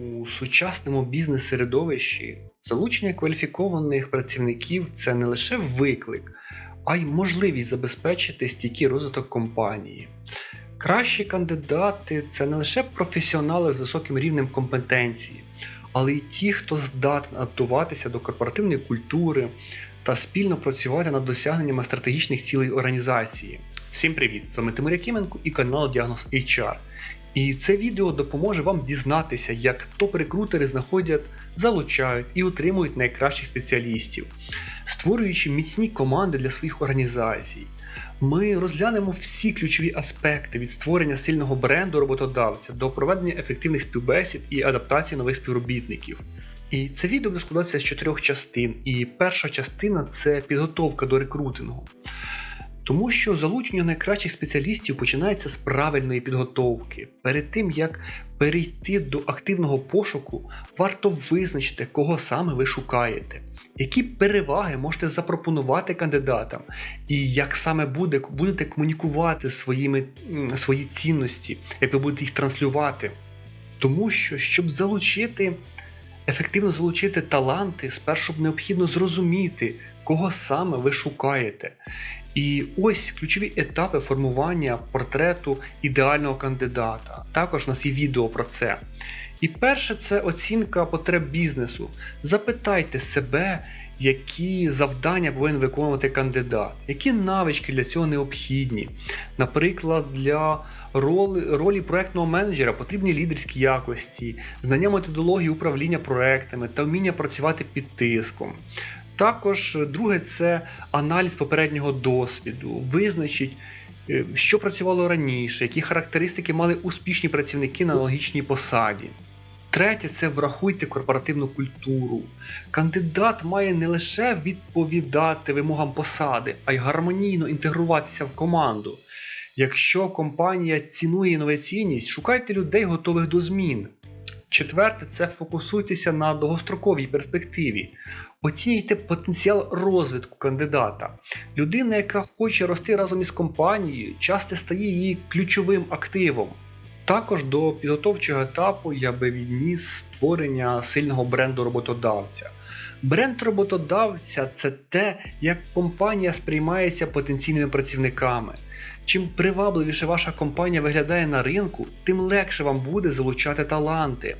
У сучасному бізнес-середовищі залучення кваліфікованих працівників це не лише виклик, а й можливість забезпечити стійкий розвиток компанії. Кращі кандидати це не лише професіонали з високим рівнем компетенції, але й ті, хто здатен адаптуватися до корпоративної культури та спільно працювати над досягненнями стратегічних цілей організації. Всім привіт! З вами Тимур Якименко і канал Діагноз HR. І це відео допоможе вам дізнатися, як топ-рекрутери знаходять, залучають і утримують найкращих спеціалістів, створюючи міцні команди для своїх організацій. Ми розглянемо всі ключові аспекти від створення сильного бренду роботодавця до проведення ефективних співбесід і адаптації нових співробітників. І це відео буде складатися з чотирьох частин. І перша частина це підготовка до рекрутингу. Тому що залучення найкращих спеціалістів починається з правильної підготовки. Перед тим як перейти до активного пошуку, варто визначити, кого саме ви шукаєте, які переваги можете запропонувати кандидатам, і як саме буде, будете комунікувати своїми, свої цінності, як ви будете їх транслювати. Тому що, щоб залучити, ефективно залучити таланти, спершу б необхідно зрозуміти, кого саме ви шукаєте. І ось ключові етапи формування портрету ідеального кандидата. Також у нас є відео про це. І перше це оцінка потреб бізнесу. Запитайте себе, які завдання повинен виконувати кандидат, які навички для цього необхідні. Наприклад, для ролі, ролі проектного менеджера потрібні лідерські якості, знання методології управління проектами та вміння працювати під тиском. Також е, друге це аналіз попереднього досвіду, визначить, е, що працювало раніше, які характеристики мали успішні працівники на аналогічній посаді. Третє це врахуйте корпоративну культуру. Кандидат має не лише відповідати вимогам посади, а й гармонійно інтегруватися в команду. Якщо компанія цінує інноваційність, шукайте людей, готових до змін. Четверте це фокусуйтеся на довгостроковій перспективі. Оцінюйте потенціал розвитку кандидата. Людина, яка хоче рости разом із компанією, часто стає її ключовим активом. Також до підготовчого етапу я би відніс створення сильного бренду роботодавця. Бренд роботодавця це те, як компанія сприймається потенційними працівниками. Чим привабливіше ваша компанія виглядає на ринку, тим легше вам буде залучати таланти.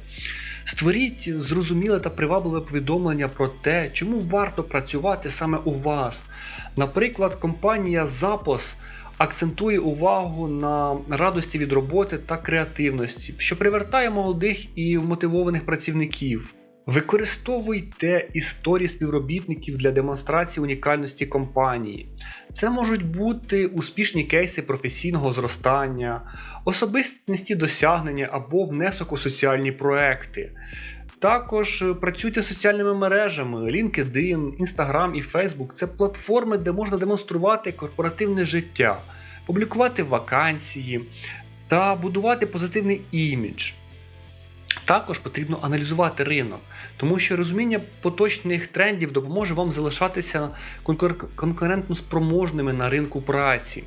Створіть зрозуміле та привабливе повідомлення про те, чому варто працювати саме у вас. Наприклад, компанія Запос акцентує увагу на радості від роботи та креативності, що привертає молодих і мотивованих працівників. Використовуйте історії співробітників для демонстрації унікальності компанії. Це можуть бути успішні кейси професійного зростання, особистісні досягнення або внесок у соціальні проекти. Також е, працюйте соціальними мережами LinkedIn, Instagram і Facebook це платформи, де можна демонструвати корпоративне життя, публікувати вакансії та будувати позитивний імідж. Також потрібно аналізувати ринок, тому що розуміння поточних трендів допоможе вам залишатися конкур- конкурентно спроможними на ринку праці.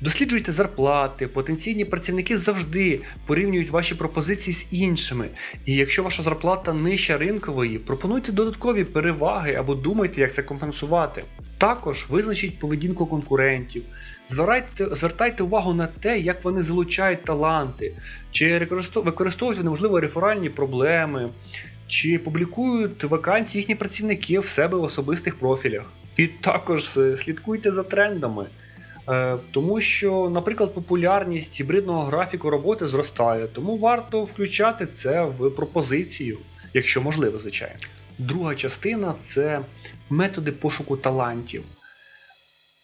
Досліджуйте зарплати, потенційні працівники завжди порівнюють ваші пропозиції з іншими. І якщо ваша зарплата нижча ринкової, пропонуйте додаткові переваги або думайте, як це компенсувати. Також визначіть поведінку конкурентів, звертайте, звертайте увагу на те, як вони залучають таланти, чи використовують вони, можливо, реферальні проблеми, чи публікують вакансії їхні працівники в себе в особистих профілях. І також е, слідкуйте за трендами. Е, Тому що, наприклад, популярність гібридного графіку роботи зростає, тому варто включати це в пропозицію, якщо можливо, звичайно. Друга частина це методи пошуку талантів.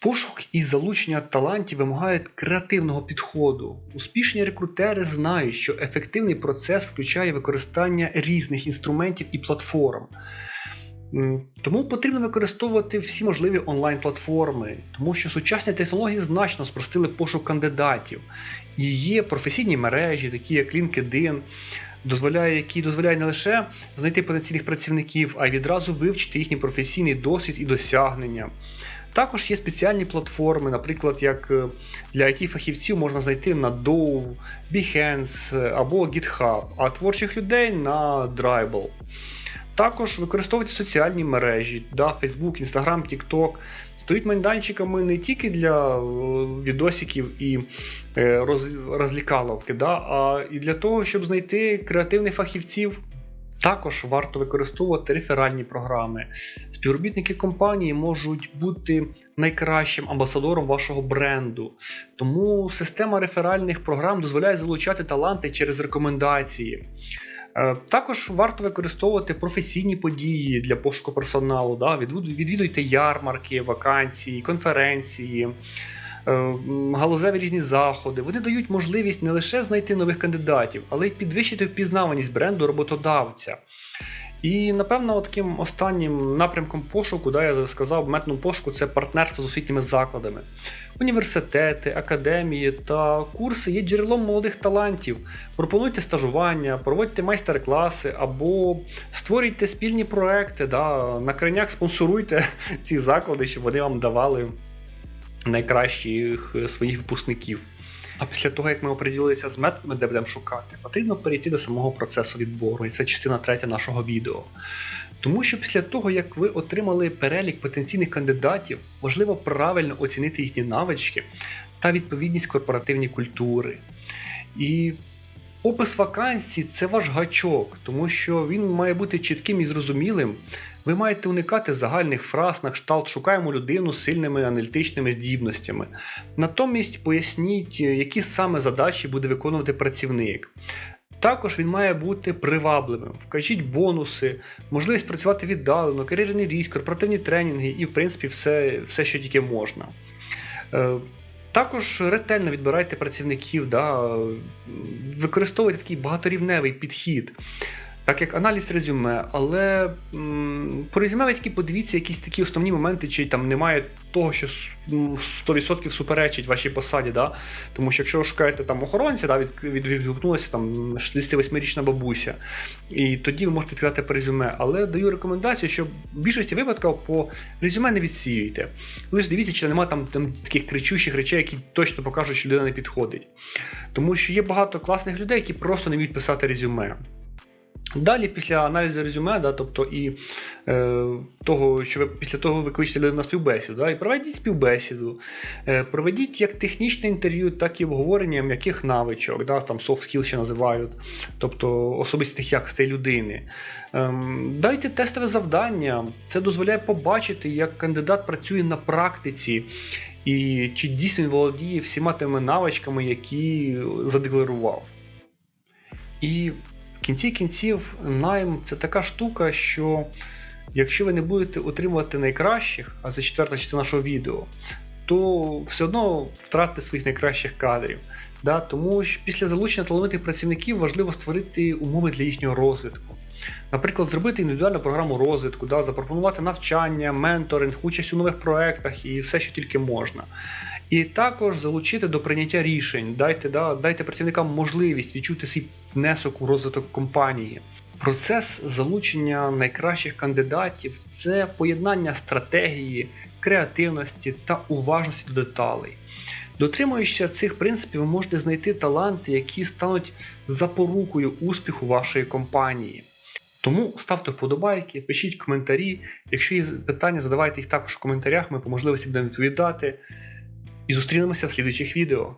Пошук і залучення талантів вимагають креативного підходу. Успішні рекрутери знають, що ефективний процес включає використання різних інструментів і платформ. Тому потрібно використовувати всі можливі онлайн-платформи, тому що сучасні технології значно спростили пошук кандидатів. І є професійні мережі, такі як LinkedIn, дозволяє, який дозволяє не лише знайти потенційних працівників, а й відразу вивчити їхній професійний досвід і досягнення. Також є спеціальні платформи, наприклад, як е, для IT-фахівців можна знайти на Dow, Behance е, або GitHub, а творчих людей на Dribbble. Також використовуйте соціальні мережі, да, Facebook, Instagram, TikTok. Стають майданчиками не тільки для е, відосиків і е, роз, розлікаловки, да, а і для того, щоб знайти креативних фахівців. Також варто використовувати реферальні програми. Співробітники компанії можуть бути найкращим амбасадором вашого бренду. Тому система реферальних програм дозволяє залучати таланти через рекомендації. Е, Також варто використовувати професійні події для пошуку персоналу. Да? Відвідуйте ярмарки, вакансії, конференції, е, галузеві різні заходи. Вони дають можливість не лише знайти нових кандидатів, але й підвищити впізнаваність бренду роботодавця. І напевно, таким останнім напрямком пошуку, да, я сказав, методом пошуку це партнерство з освітніми закладами. Університети, академії та курси є джерелом молодих талантів. Пропонуйте стажування, проводьте майстер-класи або створюйте спільні проекти. Да, на крайняк спонсоруйте ці заклади, щоб вони вам давали найкращих своїх випускників. А після того, як ми оприділилися з методами, де будемо шукати, потрібно перейти до самого процесу відбору, і це частина третя нашого відео. Тому що після того, як ви отримали перелік потенційних кандидатів, важливо правильно оцінити їхні навички та відповідність корпоративній культури. І опис вакансій це ваш гачок, тому що він має бути чітким і зрозумілим. Ви маєте уникати загальних фраз на кшталт шукаємо людину з сильними аналітичними здібностями. Натомість поясніть, які саме задачі буде виконувати працівник. Також він має бути привабливим. Вкажіть бонуси, можливість працювати віддалено, кар'єрний ріст, корпоративні тренінги і, в принципі, все, все що тільки можна. Е, Також ретельно відбирайте працівників, да, використовуйте такий багаторівневий підхід. Так як аналіз резюме, але м, по резюме ви тільки подивіться якісь такі основні моменти, чи там немає того, що 100% суперечить вашій посаді. Да? Тому що якщо ви шукаєте там охоронця, да, від, від, відгукнулася там 68-річна бабуся, і тоді ви можете відкривати по резюме. Але даю рекомендацію, що в більшості випадків по резюме не відсіюйте. Лише дивіться, чи немає там, там таких кричущих речей, які точно покажуть, що людина не підходить. Тому що є багато класних людей, які просто не вміють писати резюме. Далі, після аналізу резюме, да, тобто і е, того, що ви після того ви кличете людину на співбесіду, да, і проведіть співбесіду, е, проведіть як технічне інтерв'ю, так і обговорення м'яких навичок, да, там soft skills ще називають, тобто особистих якостей людини. Ем, дайте тестове завдання. Це дозволяє побачити, як кандидат працює на практиці, і чи дійсно він володіє всіма тими навичками, які задекларував. І кінці кінців найм це така штука, що якщо ви не будете отримувати найкращих, а це четверта частина нашого відео, то все одно втратите своїх найкращих кадрів. Да? Тому що після залучення талановитих працівників важливо створити умови для їхнього розвитку. Наприклад, зробити індивідуальну програму розвитку, да, запропонувати навчання, менторинг, участь у нових проєктах і все, що тільки можна. І також залучити до прийняття рішень, дайте, да, дайте працівникам можливість відчути свій внесок у розвиток компанії. Процес залучення найкращих кандидатів це поєднання стратегії, креативності та уважності до деталей. Дотримуючись цих принципів, ви можете знайти таланти, які стануть запорукою успіху вашої компанії. Тому ставте вподобайки, пишіть коментарі. Якщо є питання, задавайте їх також в коментарях, ми по можливості будемо відповідати. І зустрінемося в слідуючих відео.